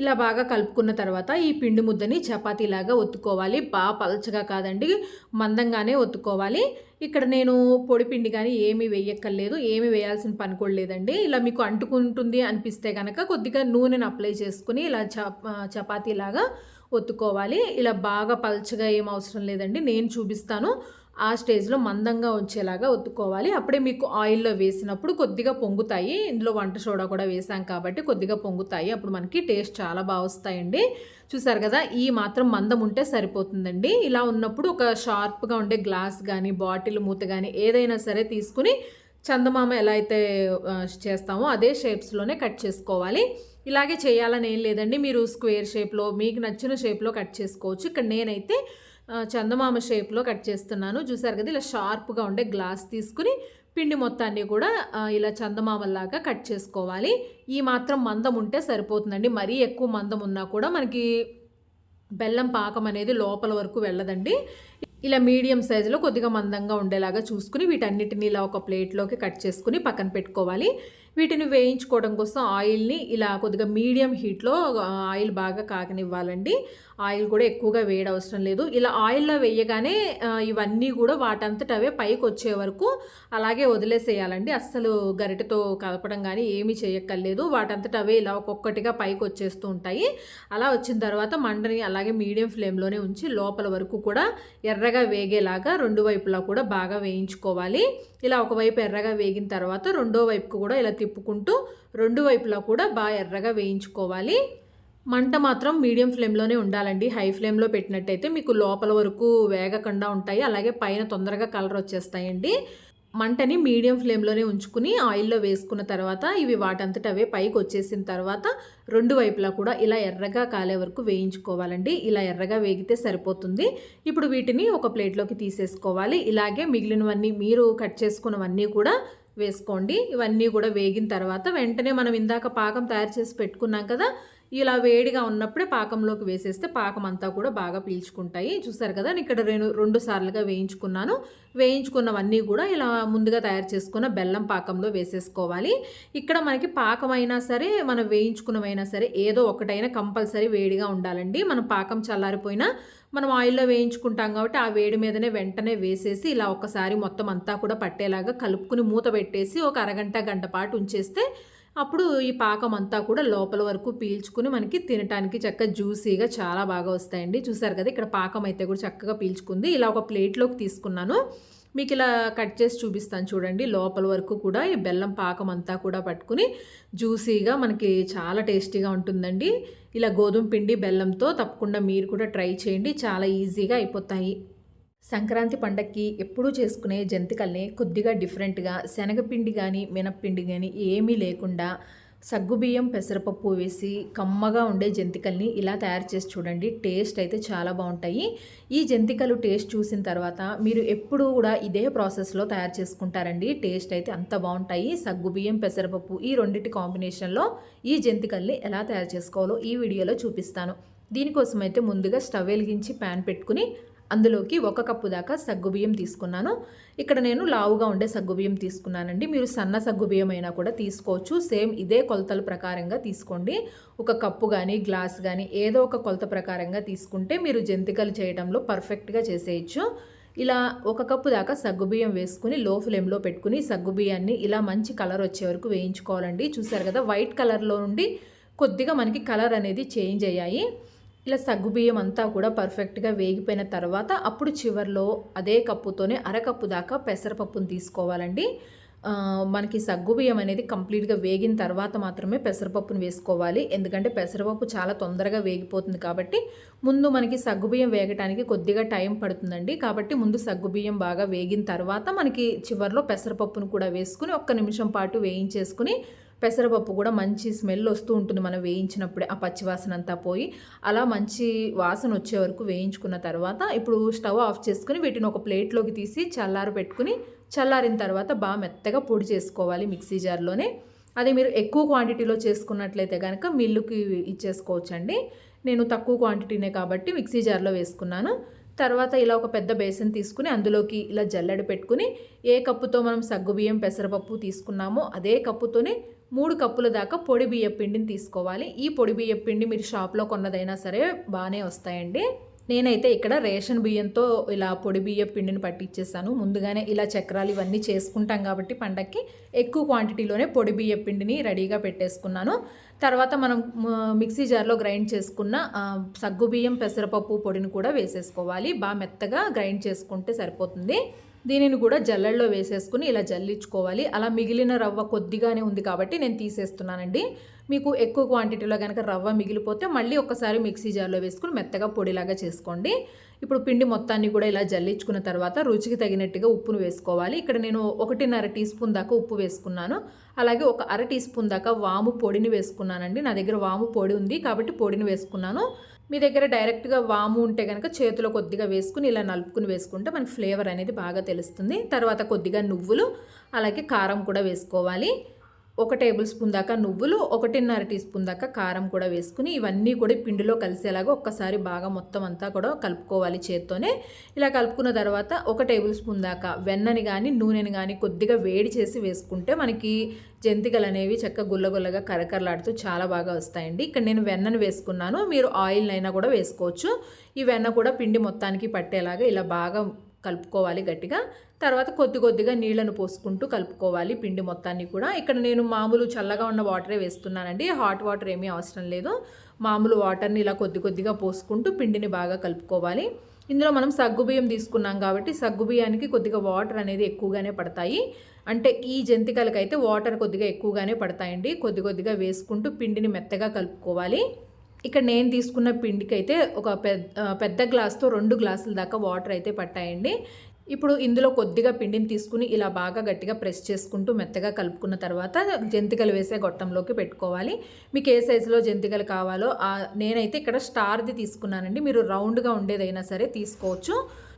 ఇలా బాగా కలుపుకున్న తర్వాత ఈ పిండి ముద్దని చపాతీలాగా ఒత్తుకోవాలి. బాగా పలచగా కాదండి మందంగానే ఒత్తుకోవాలి. ఇక్కడ నేను పొడిపిండి కానీ ఏమీ వేయక్కర్లేదు ఏమీ వేయాల్సిన పని కూడా లేదండి. ఇలా మీకు అంటుకుంటుంది అనిపిస్తే కనుక కొద్దిగా నూనెను అప్లై చేసుకుని ఇలా చపాతీలాగా ఒత్తుకోవాలి. ఇలా బాగా పలచగా ఏం అవసరం లేదండి. నేను చూపిస్తాను. ఆ స్టేజ్లో మందంగా వచ్చేలాగా ఒత్తుకోవాలి. అప్పుడే మీకు ఆయిల్లో వేసినప్పుడు కొద్దిగా పొంగుతాయి. ఇందులో వంట సోడా కూడా వేసాం కాబట్టి కొద్దిగా పొంగుతాయి. అప్పుడు మనకి టేస్ట్ చాలా బాగా వస్తాయండి. చూసారు కదా ఈ మాత్రం మందం ఉంటే సరిపోతుందండి. ఇలా ఉన్నప్పుడు ఒక షార్ప్గా ఉండే గ్లాస్ కానీ బాటిల్ మూత కానీ ఏదైనా సరే తీసుకుని చందమామ ఎలా అయితే చేస్తామో అదే షేప్స్లోనే కట్ చేసుకోవాలి. ఇలాగే చేయాలని ఏం లేదండి. మీరు స్క్వేర్ షేప్లో మీకు నచ్చిన షేప్లో కట్ చేసుకోవచ్చు. ఇక్కడ నేనైతే చందమామ షేప్లో కట్ చేస్తున్నాను. చూసారు కదా ఇలా షార్ప్గా ఉండే గ్లాస్ తీసుకుని పిండి మొత్తాన్ని కూడా ఇలా చందమామల్లాగా కట్ చేసుకోవాలి. ఈ మాత్రం మందం ఉంటే సరిపోతుందండి. మరీ ఎక్కువ మందం ఉన్నా కూడా మనకి బెల్లం పాకం అనేది లోపల వరకు వెళ్ళదండి. ఇలా మీడియం సైజులో కొద్దిగా మందంగా ఉండేలాగా చూసుకుని వీటన్నిటిని ఇలా ఒక ప్లేట్లోకి కట్ చేసుకుని పక్కన పెట్టుకోవాలి. వీటిని వేయించుకోవడం కోసం ఆయిల్ని ఇలా కొద్దిగా మీడియం హీట్లో ఆయిల్ బాగా కాకనివ్వాలండి ఆయిల్ కూడా ఎక్కువగా వేడి అవసరం లేదు. ఇలా ఆయిల్లో వేయగానే ఇవన్నీ కూడా వాటంతట అవే పైకి వచ్చే వరకు అలాగే వదిలేసేయాలండి. అస్సలు గరిటతో కలపడం కానీ ఏమీ చేయక్కర్లేదు. వాటంతట అవే ఇలా ఒక్కొక్కటిగా పైకి వచ్చేస్తూ ఉంటాయి. అలా వచ్చిన తర్వాత మండని అలాగే మీడియం ఫ్లేమ్లోనే ఉంచి లోపల వరకు కూడా ఎర్రగా వేగేలాగా రెండు వైపులా కూడా బాగా వేయించుకోవాలి. ఇలా ఒకవైపు ఎర్రగా వేగిన తర్వాత రెండో వైపుకు కూడా ఇలా తిప్పుకుంటూ రెండు వైపులా కూడా బాగా ఎర్రగా వేయించుకోవాలి. మంట మాత్రం మీడియం ఫ్లేమ్లోనే ఉండాలండి. హై ఫ్లేమ్లో పెట్టినట్టయితే మీకు లోపల వరకు వేగకుండా ఉంటాయి. అలాగే పైన తొందరగా కలర్ వచ్చేస్తాయండి. మంటని మీడియం ఫ్లేమ్లోనే ఉంచుకుని ఆయిల్లో వేసుకున్న తర్వాత ఇవి వాటంతట అవే పైకి వచ్చేసిన తర్వాత రెండు వైపులా కూడా ఇలా ఎర్రగా కాలే వరకు వేయించుకోవాలండి. ఇలా ఎర్రగా వేగితే సరిపోతుంది. ఇప్పుడు వీటిని ఒక ప్లేట్లోకి తీసేసుకోవాలి. ఇలాగే మిగిలినవన్నీ మీరు కట్ చేసుకున్నవన్నీ కూడా వేసుకోండి. ఇవన్నీ కూడా వేగిన తర్వాత వెంటనే మనం ఇందాక పాకం తయారు చేసి పెట్టుకున్నాం కదా ఇలా వేడిగా ఉన్నప్పుడే పాకంలోకి వేసేస్తే పాకం అంతా కూడా బాగా పీల్చుకుంటాయి. చూసారు కదా నేను ఇక్కడ రెండు రెండు సార్లుగా వేయించుకున్నాను. వేయించుకున్నవన్నీ కూడా ఇలా ముందుగా తయారు చేసుకున్న బెల్లం పాకంలో వేసేసుకోవాలి. ఇక్కడ మనకి పాకం అయినా సరే మనం వేయించుకున్నవైనా సరే ఏదో ఒకటైనా కంపల్సరీ వేడిగా ఉండాలండి. మనం పాకం చల్లారిపోయినా మనం ఆయిల్లో వేయించుకుంటాం కాబట్టి ఆ వేడి మీదనే వెంటనే వేసేసి ఇలా ఒకసారి మొత్తం అంతా కూడా పట్టేలాగా కలుపుకుని మూత పెట్టేసి ఒక అరగంట గంట పాటు ఉంచేస్తే అప్పుడు ఈ పాకం అంతా కూడా లోపల వరకు పీల్చుకుని మనకి తినటానికి చక్కగా జ్యూసీగా చాలా బాగా వస్తాయండి. చూసారు కదా ఇక్కడ పాకం అయితే కూడా చక్కగా పీల్చుకుంది. ఇలా ఒక ప్లేట్లోకి తీసుకున్నాను. మీకు ఇలా కట్ చేసి చూపిస్తాను చూడండి. లోపల వరకు కూడా ఈ బెల్లం పాకం అంతా కూడా పట్టుకుని జ్యూసీగా మనకి చాలా టేస్టీగా ఉంటుందండి. ఇలా గోధుమ పిండి బెల్లంతో తప్పకుండా మీరు కూడా ట్రై చేయండి. చాలా ఈజీగా అయిపోతాయి. సంక్రాంతి పండక్కి ఎప్పుడూ చేసుకునే జంతికల్ని కొద్దిగా డిఫరెంట్గా శనగపిండి కానీ మినప్పిండి కానీ ఏమీ లేకుండా సగ్గుబియ్యం పెసరపప్పు వేసి కమ్మగా ఉండే జంతికల్ని ఇలా తయారు చేసి చూడండి. టేస్ట్ అయితే చాలా బాగుంటాయి. ఈ జంతికలు టేస్ట్ చూసిన తర్వాత మీరు ఎప్పుడూ కూడా ఇదే ప్రాసెస్లో తయారు చేసుకుంటారండి. టేస్ట్ అయితే అంత బాగుంటాయి. సగ్గుబియ్యం పెసరపప్పు ఈ రెండింటి కాంబినేషన్లో ఈ జంతికల్ని ఎలా తయారు చేసుకోవాలో ఈ వీడియోలో చూపిస్తాను. దీనికోసం అయితే ముందుగా స్టవ్ వెలిగించి ప్యాన్ పెట్టుకుని అందులోకి ఒక కప్పు దాకా సగ్గుబియ్యం తీసుకున్నాను. ఇక్కడ నేను లావుగా ఉండే సగ్గుబియ్యం తీసుకున్నానండి. మీరు సన్న సగ్గుబియ్యం అయినా కూడా తీసుకోవచ్చు. సేమ్ ఇదే కొలతల ప్రకారంగా తీసుకోండి. ఒక కప్పు కానీ గ్లాస్ కానీ ఏదో ఒక కొలత ప్రకారంగా తీసుకుంటే మీరు జంతికలు చేయడంలో పర్ఫెక్ట్గా చేసేయచ్చు. ఇలా ఒక కప్పు దాకా సగ్గుబియ్యం వేసుకుని లో ఫ్లేమ్లో పెట్టుకుని సగ్గుబియ్యాన్ని ఇలా మంచి కలర్ వచ్చే వరకు వేయించుకోవాలండి. చూసారు కదా వైట్ కలర్లో నుండి కొద్దిగా మనకి కలర్ అనేది చేంజ్ అయ్యాయి. ఇలా సగ్గుబియ్యం అంతా కూడా పర్ఫెక్ట్గా వేగిపోయిన తర్వాత అప్పుడు చివర్లో అదే కప్పుతోనే అరకప్పు దాకా పెసరపప్పును తీసుకోవాలండి. మనకి సగ్గుబియ్యం అనేది కంప్లీట్గా వేగిన తర్వాత మాత్రమే పెసరపప్పును వేసుకోవాలి. ఎందుకంటే పెసరపప్పు చాలా తొందరగా వేగిపోతుంది కాబట్టి ముందు మనకి సగ్గుబియ్యం వేగటానికి కొద్దిగా టైం పడుతుందండి. కాబట్టి ముందు సగ్గుబియ్యం బాగా వేగిన తర్వాత మనకి చివర్లో పెసరపప్పును కూడా వేసుకుని ఒక్క నిమిషం పాటు వేయించేసుకుని పెసరపప్పు కూడా మంచి స్మెల్ వస్తూ ఉంటుంది మనం వేయించినప్పుడే ఆ పచ్చివాసన అంతా పోయి. అలా మంచి వాసన వచ్చే వరకు వేయించుకున్న తర్వాత ఇప్పుడు స్టవ్ ఆఫ్ చేసుకుని వీటిని ఒక ప్లేట్లోకి తీసి చల్లారు పెట్టుకుని చల్లారిన తర్వాత బాగా మెత్తగా పొడి చేసుకోవాలి మిక్సీ జార్లోనే. అది మీరు ఎక్కువ క్వాంటిటీలో చేసుకున్నట్లయితే కనుక మిల్లుకి ఇచ్చేసుకోవచ్చండి. నేను తక్కువ క్వాంటిటీనే కాబట్టి మిక్సీ జార్లో వేసుకున్నాను. తర్వాత ఇలా ఒక పెద్ద బేసన్ తీసుకుని అందులోకి ఇలా జల్లెడ పెట్టుకుని ఏ కప్పుతో మనం సగ్గుబియ్యం పెసరపప్పు తీసుకున్నామో అదే కప్పుతోనే మూడు కప్పుల దాకా పొడి బియ్య పిండిని తీసుకోవాలి. ఈ పొడి బియ్య పిండి మీరు షాప్లో కొన్నదైనా సరే బాగానే వస్తాయండి. నేనైతే ఇక్కడ రేషన్ బియ్యంతో ఇలా పొడి బియ్య పిండిని పట్టించేసాను ముందుగానే ఇలా చక్రాలు ఇవన్నీ చేసుకుంటాం కాబట్టి పండక్కి ఎక్కువ క్వాంటిటీలోనే పొడి బియ్య పిండిని రెడీగా పెట్టేసుకున్నాను. తర్వాత మనం మిక్సీ జార్లో గ్రైండ్ చేసుకున్న సగ్గు బియ్యం పెసరపప్పు పొడిని కూడా వేసేసుకోవాలి. బాగా మెత్తగా గ్రైండ్ చేసుకుంటే సరిపోతుంది. దీనిని కూడా జల్లెల్లో వేసేసుకుని ఇలా జల్లించుకోవాలి. అలా మిగిలిన రవ్వ కొద్దిగానే ఉంది కాబట్టి నేను తీసేస్తున్నానండి. మీకు ఎక్కువ క్వాంటిటీలో కనుక రవ్వ మిగిలిపోతే మళ్ళీ ఒకసారి మిక్సీ జార్లో వేసుకుని మెత్తగా పొడిలాగా చేసుకోండి. ఇప్పుడు పిండి మొత్తాన్ని కూడా ఇలా జల్లించుకున్న తర్వాత రుచికి తగినట్టుగా ఉప్పును వేసుకోవాలి. ఇక్కడ నేను ఒకటిన్నర టీ స్పూన్ దాకా ఉప్పు వేసుకున్నాను. అలాగే ఒక అర టీ స్పూన్ దాకా వాము పొడిని వేసుకున్నానండి. నా దగ్గర వాము పొడి ఉంది కాబట్టి పొడిని వేసుకున్నాను. మీ దగ్గర డైరెక్ట్గా వాము ఉంటే కనుక చేతిలో కొద్దిగా వేసుకుని ఇలా నలుపుకుని వేసుకుంటే మనకి ఫ్లేవర్ అనేది బాగా తెలుస్తుంది. తర్వాత కొద్దిగా నువ్వులు అలాగే కారం కూడా వేసుకోవాలి. ఒక టేబుల్ స్పూన్ దాకా నువ్వులు ఒకటిన్నర టీ స్పూన్ దాకా కారం కూడా వేసుకుని ఇవన్నీ కూడా పిండిలో కలిసేలాగా ఒక్కసారి బాగా మొత్తం అంతా కూడా కలుపుకోవాలి చేత్తోనే. ఇలా కలుపుకున్న తర్వాత ఒక టేబుల్ స్పూన్ దాకా వెన్నని కానీ నూనెని కానీ కొద్దిగా వేడి చేసి వేసుకుంటే మనకి జంతికలు అనేవి చక్క గుల్లగుల్లగా కరకరలాడుతూ చాలా బాగా వస్తాయండి. ఇక్కడ నేను వెన్నను వేసుకున్నాను. మీరు ఆయిల్ అయినా కూడా వేసుకోవచ్చు. ఈ వెన్న కూడా పిండి మొత్తానికి పట్టేలాగా ఇలా బాగా కలుపుకోవాలి గట్టిగా. తర్వాత కొద్ది కొద్దిగా నీళ్ళను పోసుకుంటూ కలుపుకోవాలి పిండి మొత్తాన్ని కూడా. ఇక్కడ నేను మామూలు చల్లగా ఉన్న వాటరే వేస్తున్నానండి. హాట్ వాటర్ ఏమీ అవసరం లేదు. మామూలు వాటర్ని ఇలా కొద్ది కొద్దిగా పోసుకుంటూ పిండిని బాగా కలుపుకోవాలి. ఇందులో మనం సగ్గుబియ్యం తీసుకున్నాం కాబట్టి సగ్గుబియ్యానికి కొద్దిగా వాటర్ అనేది ఎక్కువగానే పడతాయి. అంటే ఈ జంతికలకైతే వాటర్ కొద్దిగా ఎక్కువగానే పడతాయండి. కొద్ది కొద్దిగా వేసుకుంటూ పిండిని మెత్తగా కలుపుకోవాలి. ఇక్కడ నేను తీసుకున్న పిండికి అయితే ఒక పెద్ద పెద్ద గ్లాస్తో రెండు గ్లాసుల దాకా వాటర్ అయితే పట్టాయండి. ఇప్పుడు ఇందులో కొద్దిగా పిండిని తీసుకుని ఇలా బాగా గట్టిగా ప్రెస్ చేసుకుంటూ మెత్తగా కలుపుకున్న తర్వాత జంతికలు వేసే గొట్టంలోకి పెట్టుకోవాలి. మీకు ఏ సైజులో జంతికలు కావాలో నేనైతే ఇక్కడ స్టార్ది తీసుకున్నానండి. మీరు రౌండ్గా ఉండేదైనా సరే తీసుకోవచ్చు.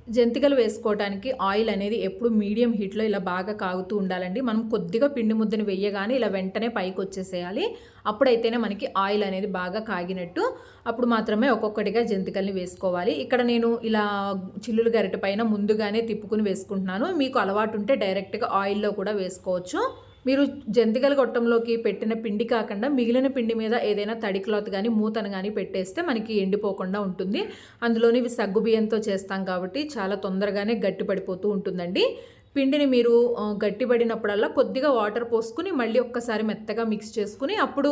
జంతికలు వేసుకోవడానికి ఆయిల్ అనేది ఎప్పుడు మీడియం హీట్లో ఇలా బాగా కాగుతూ ఉండాలండి. మనం కొద్దిగా పిండి ముద్దని వెయ్యగానే ఇలా వెంటనే పైకి వచ్చేసేయాలి. అప్పుడైతేనే మనకి ఆయిల్ అనేది బాగా కాగినట్టు అప్పుడు మాత్రమే ఒక్కొక్కటిగా జంతికల్ని వేసుకోవాలి. ఇక్కడ నేను ఇలా చిల్లులు గరిట పైన ముందుగానే తిప్పుకుని వేసుకుంటున్నాను. మీకు అలవాటు ఉంటే డైరెక్ట్గా ఆయిల్లో కూడా వేసుకోవచ్చు. మీరు జంతికల గొట్టంలోకి పెట్టిన పిండి కాకుండా మిగిలిన పిండి మీద ఏదైనా తడి క్లాత్ కానీ మూతను కానీ పెట్టేస్తే మనకి ఎండిపోకుండా ఉంటుంది. అందులోని ఇవి సగ్గు బియ్యంతో చేస్తాం కాబట్టి చాలా తొందరగానే గట్టి పడిపోతూ ఉంటుందండి. పిండిని మీరు గట్టిపడినప్పుడల్లా కొద్దిగా వాటర్ పోసుకుని మళ్ళీ ఒక్కసారి మెత్తగా మిక్స్ చేసుకుని అప్పుడు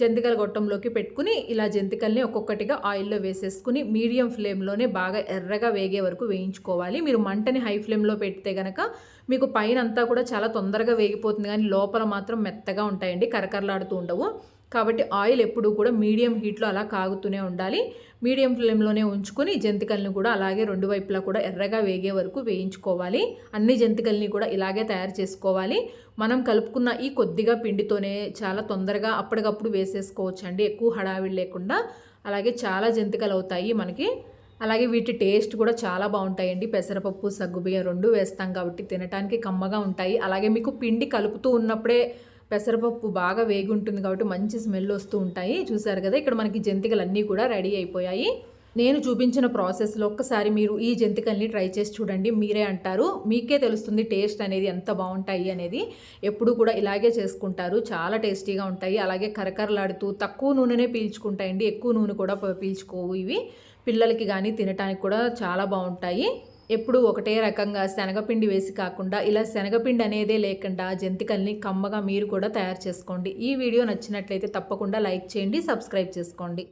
జంతికల గొట్టంలోకి పెట్టుకుని ఇలా జంతికల్ని ఒక్కొక్కటిగా ఆయిల్లో వేసేసుకుని మీడియం ఫ్లేమ్లోనే బాగా ఎర్రగా వేగే వరకు వేయించుకోవాలి. మీరు మంటని హై ఫ్లేమ్లో పెడితే కనుక మీకు పైన అంతా కూడా చాలా తొందరగా వేగిపోతుంది. కానీ లోపల మాత్రం మెత్తగా ఉంటాయండి. కరకరలాడుతూ ఉండవు. కాబట్టి ఆయిల్ ఎప్పుడూ కూడా మీడియం హీట్లో అలా కాగుతూనే ఉండాలి. మీడియం ఫ్లేమ్లోనే ఉంచుకొని జంతికల్ని కూడా అలాగే రెండు వైపులా కూడా ఎర్రగా వేగే వరకు వేయించుకోవాలి. అన్ని జంతికల్ని కూడా ఇలాగే తయారు చేసుకోవాలి. మనం కలుపుకున్న ఈ కొద్దిగా పిండితోనే చాలా తొందరగా అప్పటికప్పుడు వేసేసుకోవచ్చు అండి ఎక్కువ హడావిడి లేకుండా. అలాగే చాలా జంతికలు అవుతాయి మనకి. అలాగే వీటి టేస్ట్ కూడా చాలా బాగుంటాయండి. పెసరపప్పు సగ్గుబియ్యం రెండు వేస్తాం కాబట్టి తినడానికి కమ్మగా ఉంటాయి. అలాగే మీకు పిండి కలుపుతూ ఉన్నప్పుడే పెసరపప్పు బాగా వేగి ఉంటుంది కాబట్టి మంచి స్మెల్ వస్తూ ఉంటాయి. చూసారు కదా ఇక్కడ మనకి జంతికలు అన్నీ కూడా రెడీ అయిపోయాయి. నేను చూపించిన ప్రాసెస్లో ఒక్కసారి మీరు ఈ జంతికల్ని ట్రై చేసి చూడండి. మీరే అంటారు. మీకే తెలుస్తుంది టేస్ట్ అనేది ఎంత బాగుంటాయి అనేది. ఎప్పుడు కూడా ఇలాగే చేసుకుంటారు. చాలా టేస్టీగా ఉంటాయి. అలాగే కరకరలాడుతూ తక్కువ నూనెనే పీల్చుకుంటాయండి. ఎక్కువ నూనె కూడా పీల్చుకోవు ఇవి. పిల్లలకి కానీ తినటానికి కూడా చాలా బాగుంటాయి. ఎప్పుడు ఒకటే రకంగా శనగపిండి వేసి కాకుండా ఇలా శనగపిండి అనేదే లేకుండా జంతికల్ని కమ్మగా మీరు కూడా తయారు చేసుకోండి. ఈ వీడియో నచ్చినట్లయితే తప్పకుండా లైక్ చేయండి సబ్స్క్రైబ్ చేసుకోండి.